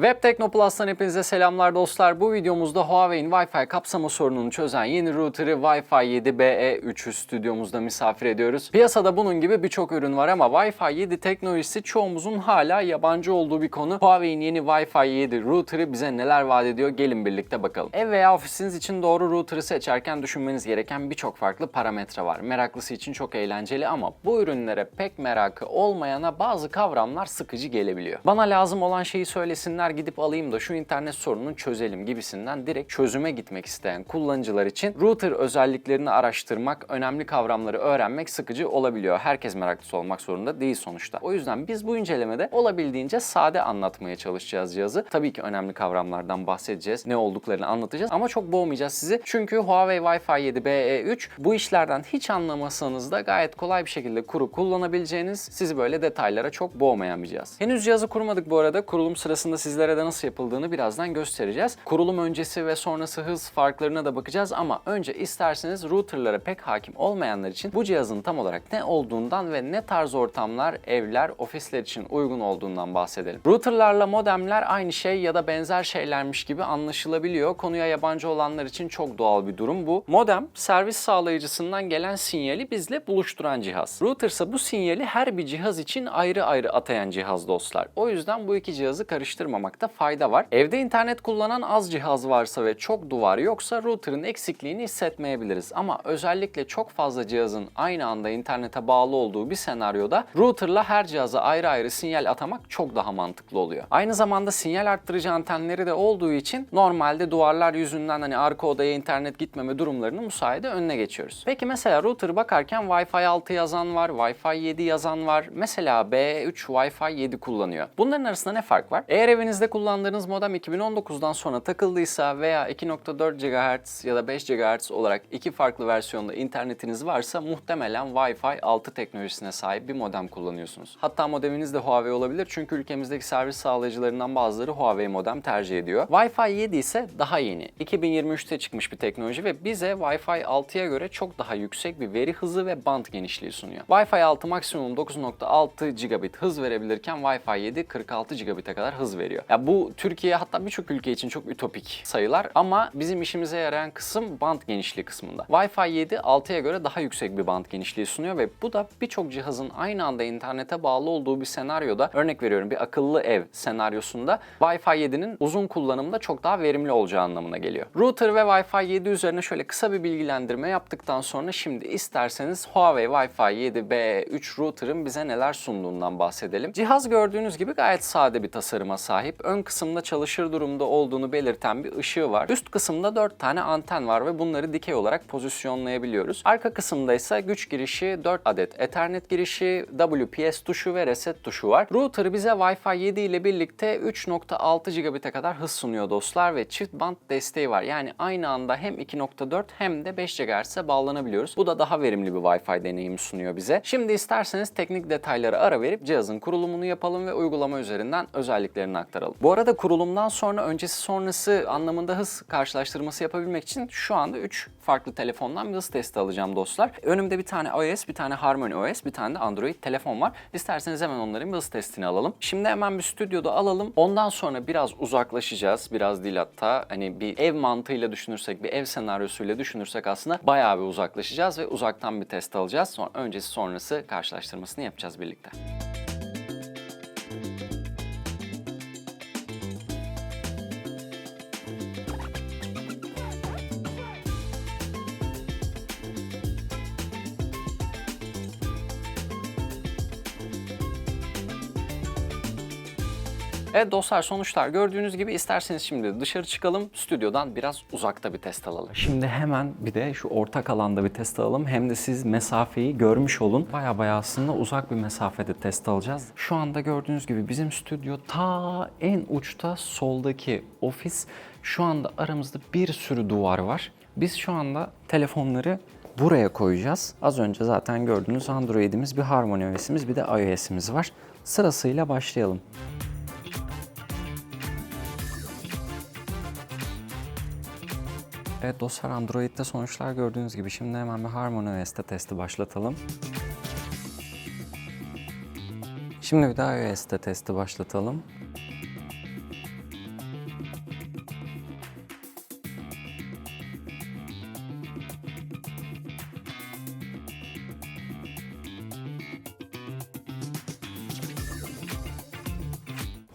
Web Teknoplus'tan hepinize selamlar dostlar. Bu videomuzda Huawei'in Wi-Fi kapsama sorununu çözen yeni router'ı Wi-Fi 7 BE3'ü stüdyomuzda misafir ediyoruz. Piyasada bunun gibi birçok ürün var ama Wi-Fi 7 teknolojisi çoğumuzun hala yabancı olduğu bir konu. Huawei'in yeni Wi-Fi 7 router'ı bize neler vaat ediyor gelin birlikte bakalım. Ev veya ofisiniz için doğru router'ı seçerken düşünmeniz gereken birçok farklı parametre var. Meraklısı için çok eğlenceli ama bu ürünlere pek merakı olmayana bazı kavramlar sıkıcı gelebiliyor. Bana lazım olan şeyi söylesinler gidip alayım da şu internet sorununu çözelim gibisinden direkt çözüme gitmek isteyen kullanıcılar için router özelliklerini araştırmak, önemli kavramları öğrenmek sıkıcı olabiliyor. Herkes meraklısı olmak zorunda değil sonuçta. O yüzden biz bu incelemede olabildiğince sade anlatmaya çalışacağız cihazı. Tabii ki önemli kavramlardan bahsedeceğiz, ne olduklarını anlatacağız ama çok boğmayacağız sizi. Çünkü Huawei Wi-Fi 7 BE3 bu işlerden hiç anlamasanız da gayet kolay bir şekilde kurup kullanabileceğiniz, sizi böyle detaylara çok boğmayan bir cihaz. Henüz cihazı kurmadık bu arada. Kurulum sırasında sizlere de nasıl yapıldığını birazdan göstereceğiz. Kurulum öncesi ve sonrası hız farklarına da bakacağız ama önce isterseniz routerlara pek hakim olmayanlar için bu cihazın tam olarak ne olduğundan ve ne tarz ortamlar, evler, ofisler için uygun olduğundan bahsedelim. Routerlarla modemler aynı şey ya da benzer şeylermiş gibi anlaşılabiliyor. Konuya yabancı olanlar için çok doğal bir durum bu. Modem, servis sağlayıcısından gelen sinyali bizle buluşturan cihaz. Router ise bu sinyali her bir cihaz için ayrı ayrı atayan cihaz dostlar. O yüzden bu iki cihazı karıştırmamakta fayda var. Evde internet kullanan az cihaz varsa ve çok duvar yoksa router'ın eksikliğini hissetmeyebiliriz. Ama özellikle çok fazla cihazın aynı anda internete bağlı olduğu bir senaryoda router'la her cihaza ayrı ayrı sinyal atamak çok daha mantıklı oluyor. Aynı zamanda sinyal arttırıcı antenleri de olduğu için normalde duvarlar yüzünden hani arka odaya internet gitmeme durumlarını müsaade önüne geçiyoruz. Peki mesela router bakarken Wi-Fi 6 yazan var, Wi-Fi 7 yazan var. Mesela B3 Wi-Fi 7 kullanıyor. Bunların arasında ne fark var? Eğer evinizde kullandığınız modem 2019'dan sonra takıldıysa veya 2.4 GHz ya da 5 GHz olarak iki farklı versiyonda internetiniz varsa muhtemelen Wi-Fi 6 teknolojisine sahip bir modem kullanıyorsunuz. Hatta modeminiz de Huawei olabilir çünkü ülkemizdeki servis sağlayıcılarından bazıları Huawei modem tercih ediyor. Wi-Fi 7 ise daha yeni. 2023'te çıkmış bir teknoloji ve bize Wi-Fi 6'ya göre çok daha yüksek bir veri hızı ve band genişliği sunuyor. Wi-Fi 6 maksimum 9.6 gigabit hız verebilirken Wi-Fi 7 46 gigabit'e kadar hız veriyor. Ya bu Türkiye hatta birçok ülke için çok ütopik sayılar ama bizim işimize yarayan kısım band genişliği kısmında. Wi-Fi 7 6'ya göre daha yüksek bir band genişliği sunuyor ve bu da birçok cihazın aynı anda internete bağlı olduğu bir senaryoda örnek veriyorum bir akıllı ev senaryosunda Wi-Fi 7'nin uzun kullanımda çok daha verimli olacağı anlamına geliyor. Router ve Wi-Fi 7 üzerine şöyle kısa bir bilgilendirme yaptıktan sonra şimdi isterseniz Huawei Wi-Fi 7 BE3 router'ın bize neler sunduğundan bahsedelim. Cihaz gördüğünüz gibi gayet sade bir tasarıma sahip. Ön kısımda çalışır durumda olduğunu belirten bir ışığı var. Üst kısımda 4 tane anten var ve bunları dikey olarak pozisyonlayabiliyoruz. Arka kısımda ise güç girişi, 4 adet Ethernet girişi, WPS tuşu ve reset tuşu var. Router bize Wi-Fi 7 ile birlikte 3.6 gigabit'e kadar hız sunuyor dostlar ve çift band desteği var. Yani aynı anda hem 2.4 hem de 5 GHz'e bağlanabiliyoruz. Bu da daha verimli bir Wi-Fi deneyimi sunuyor bize. Şimdi isterseniz teknik detaylara ara verip cihazın kurulumunu yapalım ve uygulama üzerinden özelliklerini aktaralım. Bu arada kurulumdan sonra öncesi sonrası anlamında hız karşılaştırması yapabilmek için şu anda 3 farklı telefondan bir hız testi alacağım dostlar. Önümde bir tane iOS, bir tane Harmony OS, bir tane de Android telefon var. İsterseniz hemen onların bir hız testini alalım. Şimdi hemen bir stüdyoda alalım. Ondan sonra biraz uzaklaşacağız. Biraz değil hatta. Hani bir ev mantığıyla düşünürsek, bir ev senaryosuyla düşünürsek aslında bayağı bir uzaklaşacağız ve uzaktan bir test alacağız. Sonra öncesi sonrası karşılaştırmasını yapacağız birlikte. Evet dostlar sonuçlar gördüğünüz gibi isterseniz şimdi dışarı çıkalım stüdyodan biraz uzakta bir test alalım. Şimdi hemen bir de şu ortak alanda bir test alalım. Hem de siz mesafeyi görmüş olun. Baya baya aslında uzak bir mesafede test alacağız. Şu anda gördüğünüz gibi bizim stüdyo ta en uçta soldaki ofis. Şu anda aramızda bir sürü duvar var. Biz şu anda telefonları buraya koyacağız. Az önce zaten gördüğünüz Android'imiz, bir Harmony OS'imiz, bir de iOS'imiz var. Sırasıyla başlayalım. Evet dostlar Android'de sonuçlar gördüğünüz gibi. Şimdi hemen bir Harmony OS'te testi başlatalım. Şimdi bir daha iOS'te testi başlatalım.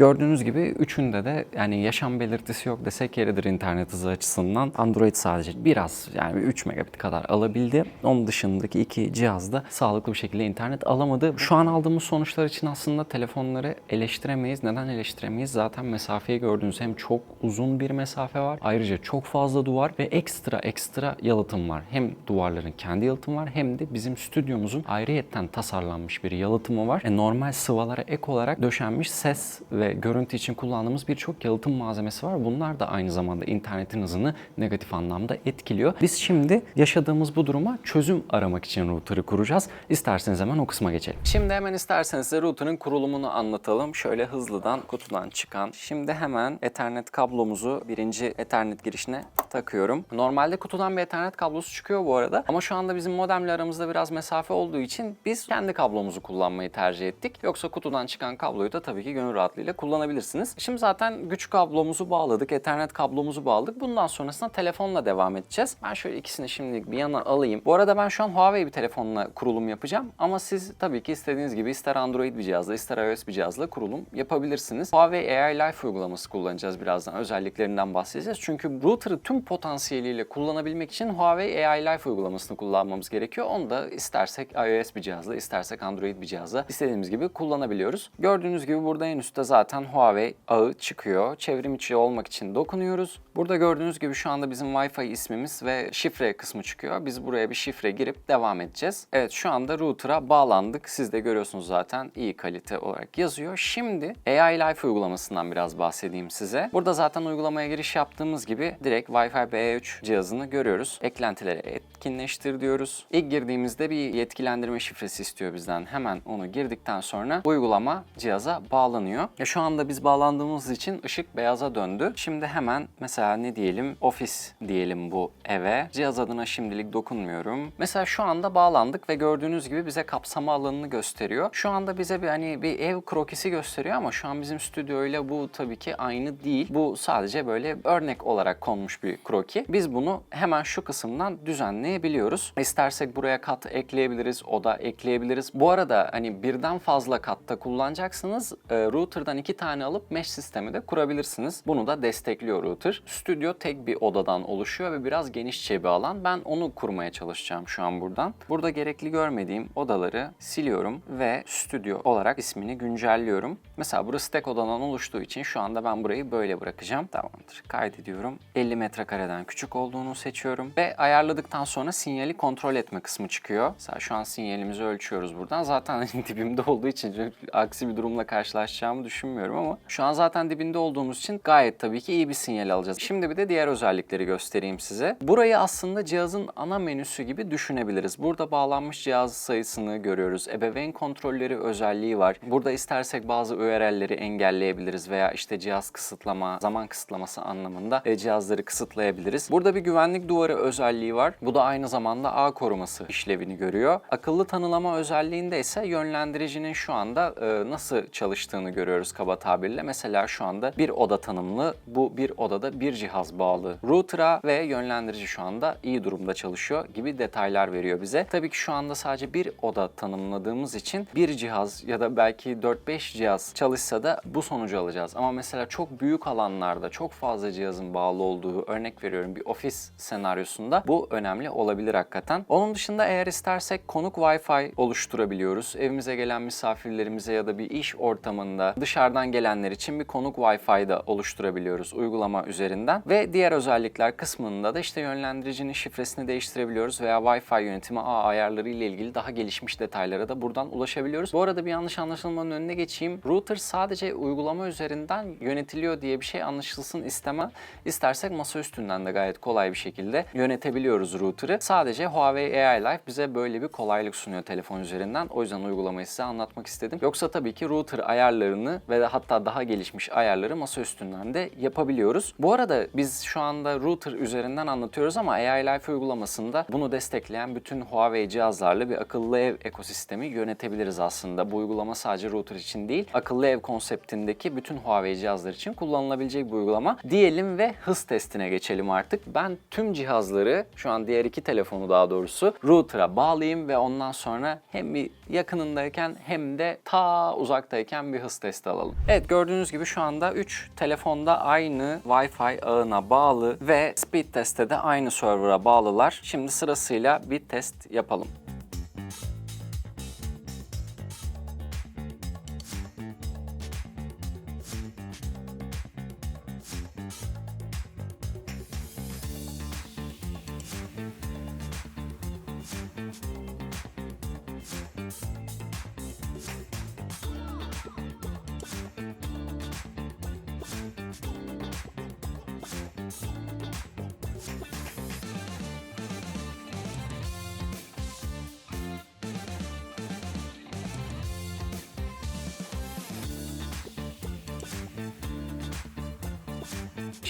Gördüğünüz gibi üçünde de yani yaşam belirtisi yok desek yeridir internet hızı açısından. Android sadece biraz yani 3 megabit kadar alabildi. Onun dışındaki iki cihazda sağlıklı bir şekilde internet alamadı. Şu an aldığımız sonuçlar için aslında telefonları eleştiremeyiz. Neden eleştiremeyiz? Zaten mesafeyi gördüğünüz hem çok uzun bir mesafe var. Ayrıca çok fazla duvar ve ekstra ekstra yalıtım var. Hem duvarların kendi yalıtımı var hem de bizim stüdyomuzun ayrıyetten tasarlanmış bir yalıtımı var. E, normal sıvalara ek olarak döşenmiş ses ve görüntü için kullandığımız birçok yalıtım malzemesi var. Bunlar da aynı zamanda internetin hızını negatif anlamda etkiliyor. Biz şimdi yaşadığımız bu duruma çözüm aramak için router'ı kuracağız. İsterseniz hemen o kısma geçelim. Şimdi hemen isterseniz size router'ın kurulumunu anlatalım. Şöyle hızlıdan kutudan çıkan. Şimdi hemen Ethernet kablomuzu birinci Ethernet girişine takıyorum. Normalde kutudan bir Ethernet kablosu çıkıyor bu arada. Ama şu anda bizim modemle aramızda biraz mesafe olduğu için biz kendi kablomuzu kullanmayı tercih ettik. Yoksa kutudan çıkan kabloyu da tabii ki gönül rahatlığıyla kullanabilirsiniz. Şimdi zaten güç kablomuzu bağladık, Ethernet kablomuzu bağladık. Bundan sonrasında telefonla devam edeceğiz. Ben şöyle ikisini şimdilik bir yana alayım. Bu arada ben şu an Huawei bir telefonla kurulum yapacağım. Ama siz tabii ki istediğiniz gibi ister Android bir cihazla ister iOS bir cihazla kurulum yapabilirsiniz. Huawei AI Life uygulaması kullanacağız birazdan. Özelliklerinden bahsedeceğiz. Çünkü router'ı tüm potansiyeliyle kullanabilmek için Huawei AI Life uygulamasını kullanmamız gerekiyor. Onu da istersek iOS bir cihazla, istersek Android bir cihazla istediğimiz gibi kullanabiliyoruz. Gördüğünüz gibi burada en üstte zaten Huawei ağı çıkıyor. Çevrim içi olmak için dokunuyoruz. Burada gördüğünüz gibi şu anda bizim Wi-Fi ismimiz ve şifre kısmı çıkıyor. Biz buraya bir şifre girip devam edeceğiz. Evet şu anda router'a bağlandık. Siz de görüyorsunuz zaten iyi kalite olarak yazıyor. Şimdi AI Life uygulamasından biraz bahsedeyim size. Burada zaten uygulamaya giriş yaptığımız gibi direkt Wi-Fi B3 cihazını görüyoruz. Eklentileri etkinleştir diyoruz. İlk girdiğimizde bir yetkilendirme şifresi istiyor bizden. Hemen onu girdikten sonra uygulama cihaza bağlanıyor. Ya şu anda biz bağlandığımız için ışık beyaza döndü. Şimdi hemen mesela ne diyelim ofis diyelim bu eve. Cihaz adına şimdilik dokunmuyorum. Mesela şu anda bağlandık ve gördüğünüz gibi bize kapsama alanını gösteriyor. Şu anda bize bir hani bir ev krokisi gösteriyor ama şu an bizim stüdyoyla bu tabii ki aynı değil. Bu sadece böyle örnek olarak konmuş bir kroki. Biz bunu hemen şu kısımdan düzenleyebiliyoruz. İstersek buraya kat ekleyebiliriz, oda ekleyebiliriz. Bu arada hani birden fazla katta kullanacaksınız. E, router'dan iki tane alıp mesh sistemi de kurabilirsiniz. Bunu da destekliyor router. Stüdyo tek bir odadan oluşuyor ve biraz genişçe bir alan. Ben onu kurmaya çalışacağım şu an buradan. Burada gerekli görmediğim odaları siliyorum ve stüdyo olarak ismini güncelliyorum. Mesela burası tek odadan oluştuğu için şu anda ben burayı böyle bırakacağım. Tamamdır. Kaydediyorum. 50 metrekareden küçük olduğunu seçiyorum ve ayarladıktan sonra sinyali kontrol etme kısmı çıkıyor. Mesela şu an sinyalimizi ölçüyoruz buradan. Zaten dibimde olduğu için aksi bir durumla karşılaşacağımı düşünmüyorum ama şu an zaten dibinde olduğumuz için gayet tabii ki iyi bir sinyal alacağız. Şimdi bir de diğer özellikleri göstereyim size. Burayı aslında cihazın ana menüsü gibi düşünebiliriz. Burada bağlanmış cihaz sayısını görüyoruz. Ebeveyn kontrolleri özelliği var. Burada istersek bazı URL'leri engelleyebiliriz veya işte cihaz kısıtlama, zaman kısıtlaması anlamında e, cihazları kısıtlayabiliriz. Burada bir güvenlik duvarı özelliği var. Bu da aynı zamanda ağ koruması işlevini görüyor. Akıllı tanılama özelliğinde ise yönlendiricinin şu anda e, nasıl çalıştığını görüyoruz kaba tabirle. Mesela şu anda bir oda tanımlı. Bu bir odada bir cihaz bağlı router'a ve yönlendirici şu anda iyi durumda çalışıyor gibi detaylar veriyor bize. Tabii ki şu anda sadece bir oda tanımladığımız için bir cihaz ya da belki 4-5 cihaz çalışsa da bu sonucu alacağız. Ama mesela çok büyük alanlarda çok fazla cihazın bağlı olduğu örnek veriyorum bir ofis senaryosunda bu önemli olabilir hakikaten. Onun dışında eğer istersek konuk Wi-Fi oluşturabiliyoruz. Evimize gelen misafirlerimize ya da bir iş ortamında dışarıdan gelenler için bir konuk Wi-Fi da oluşturabiliyoruz uygulama üzerinden. Ve diğer özellikler kısmında da işte yönlendiricinin şifresini değiştirebiliyoruz veya Wi-Fi yönetimi ağ ayarları ile ilgili daha gelişmiş detaylara da buradan ulaşabiliyoruz. Bu arada bir yanlış anlaşılmanın önüne geçeyim. Router sadece uygulama üzerinden yönetiliyor diye bir şey anlaşılsın isteme. İstersek masa üstünden de gayet kolay bir şekilde yönetebiliyoruz router'ı. Sadece Huawei AI Life bize böyle bir kolaylık sunuyor telefon üzerinden. O yüzden uygulamayı size anlatmak istedim. Yoksa tabii ki router ayarlarını ve de hatta daha gelişmiş ayarları masa üstünden de yapabiliyoruz. Bu arada biz şu anda router üzerinden anlatıyoruz ama AI Life uygulamasında bunu destekleyen bütün Huawei cihazlarla bir akıllı ev ekosistemi yönetebiliriz aslında. Bu uygulama sadece router için değil, akıllı ev konseptindeki bütün Huawei cihazlar için kullanılabilecek bir uygulama. Diyelim ve hız testine geçelim artık. Ben tüm cihazları, şu an diğer iki telefonu daha doğrusu router'a bağlayayım ve ondan sonra hem bir yakınındayken hem de ta uzaktayken bir hız testi alalım. Yapalım. Evet gördüğünüz gibi şu anda 3 telefonda aynı Wi-Fi ağına bağlı ve speed test'te de aynı server'a bağlılar. Şimdi sırasıyla bir test yapalım.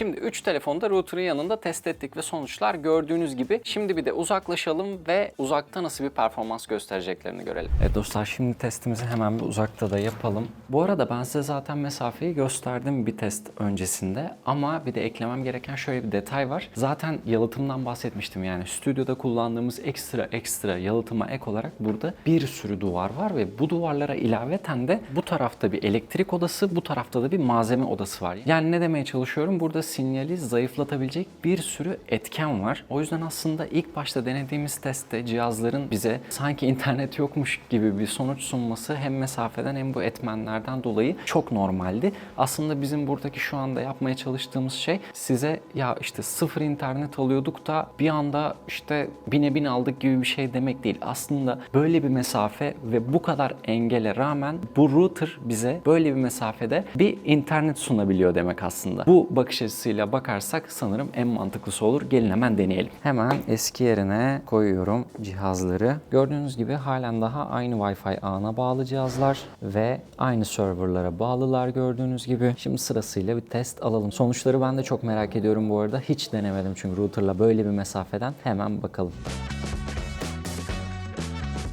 Şimdi 3 telefonu da router'ın yanında test ettik ve sonuçlar gördüğünüz gibi. Şimdi bir de uzaklaşalım ve uzakta nasıl bir performans göstereceklerini görelim. Evet dostlar şimdi testimizi hemen bir uzakta da yapalım. Bu arada ben size zaten mesafeyi gösterdim bir test öncesinde ama bir de eklemem gereken şöyle bir detay var. Zaten yalıtımdan bahsetmiştim yani stüdyoda kullandığımız ekstra ekstra yalıtıma ek olarak burada bir sürü duvar var ve bu duvarlara ilaveten de bu tarafta bir elektrik odası, bu tarafta da bir malzeme odası var. Yani ne demeye çalışıyorum? Burada sinyali zayıflatabilecek bir sürü etken var. O yüzden aslında ilk başta denediğimiz testte cihazların bize sanki internet yokmuş gibi bir sonuç sunması hem mesafeden hem bu etmenlerden dolayı çok normaldi. Aslında bizim buradaki şu anda yapmaya çalıştığımız şey size ya işte sıfır internet alıyorduk da bir anda işte bine bin aldık gibi bir şey demek değil. Aslında böyle bir mesafe ve bu kadar engele rağmen bu router bize böyle bir mesafede bir internet sunabiliyor demek aslında. Bu bakış açısıyla bakarsak sanırım en mantıklısı olur. Gelin hemen deneyelim. Hemen eski yerine koyuyorum cihazları. Gördüğünüz gibi halen daha aynı Wi-Fi ağına bağlı cihazlar ve aynı serverlara bağlılar gördüğünüz gibi. Şimdi sırasıyla bir test alalım. Sonuçları ben de çok merak ediyorum bu arada. Hiç denemedim çünkü routerla böyle bir mesafeden. Hemen bakalım.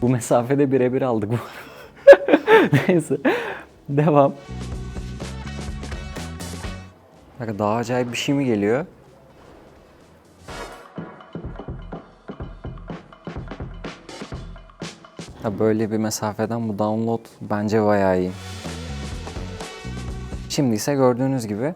Bu mesafede birebir aldık bu. Neyse. Devam. Bak daha acayip bir şey mi geliyor? Ha böyle bir mesafeden bu download bence bayağı iyi. Şimdi ise gördüğünüz gibi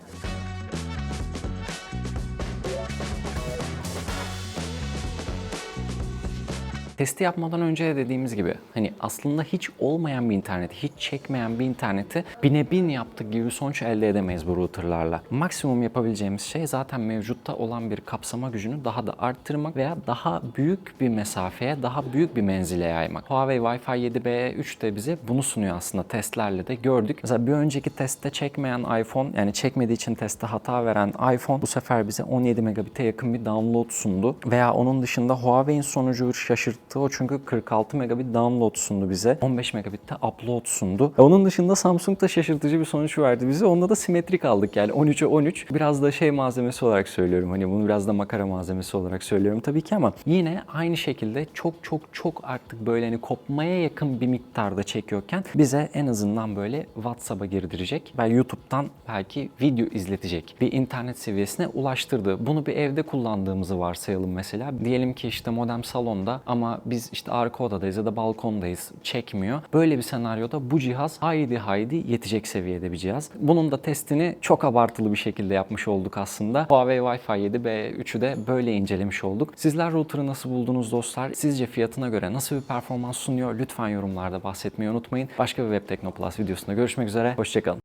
Testi yapmadan önce de dediğimiz gibi hani aslında hiç olmayan bir interneti, hiç çekmeyen bir interneti bine bin yaptık gibi sonuç elde edemeyiz bu routerlarla. Maksimum yapabileceğimiz şey zaten mevcutta olan bir kapsama gücünü daha da arttırmak veya daha büyük bir mesafeye, daha büyük bir menzile yaymak. Huawei Wi-Fi 7B3 de bize bunu sunuyor aslında testlerle de gördük. Mesela bir önceki testte çekmeyen iPhone yani çekmediği için testte hata veren iPhone bu sefer bize 17 megabit'e yakın bir download sundu. Veya onun dışında Huawei'in sonucu şaşırttı o çünkü 46 megabit download sundu bize. 15 megabitte upload sundu. E onun dışında Samsung da şaşırtıcı bir sonuç verdi bize. Onda da simetrik aldık yani 13'e 13. Biraz da şey malzemesi olarak söylüyorum. Hani bunu biraz da makara malzemesi olarak söylüyorum tabii ki ama yine aynı şekilde çok çok çok artık böyle hani kopmaya yakın bir miktarda çekiyorken bize en azından böyle WhatsApp'a girdirecek ve YouTube'dan belki video izletecek bir internet seviyesine ulaştırdı. Bunu bir evde kullandığımızı varsayalım mesela. Diyelim ki işte modem salonda ama biz işte arka odadayız ya da balkondayız çekmiyor. Böyle bir senaryoda bu cihaz haydi haydi yetecek seviyede bir cihaz. Bunun da testini çok abartılı bir şekilde yapmış olduk aslında. Huawei Wi-Fi 7 B3'ü de böyle incelemiş olduk. Sizler router'ı nasıl buldunuz dostlar? Sizce fiyatına göre nasıl bir performans sunuyor? Lütfen yorumlarda bahsetmeyi unutmayın. Başka bir Web Teknoplus videosunda görüşmek üzere. Hoşçakalın.